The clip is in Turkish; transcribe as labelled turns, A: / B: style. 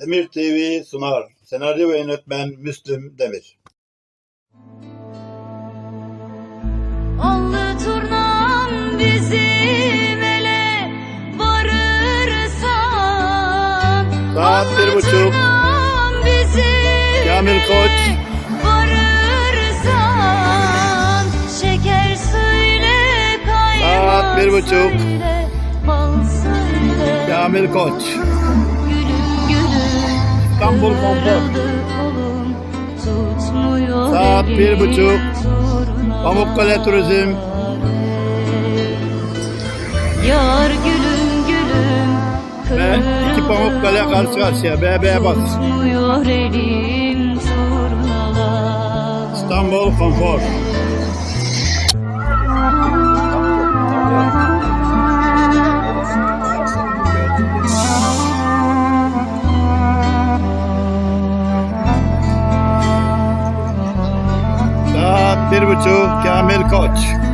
A: Demir TV sunar. Senaryo ve yönetmen Müslüm Demir.
B: Allı turnam bizim ele varırsan
A: Saat bir buçuk. Kamil Koç.
B: varırsan Şeker söyle kaymak
A: Saat bir buçuk. Kamil Koç. İstanbul
B: tutmuyor
A: Saat bir buçuk. Pamukkale Turizm.
B: Yar gülüm gülüm
A: Ve iki Pamukkale karşı karşıya. BB bas. İstanbul Konfor. Saat bir buçuk Kamil Koç.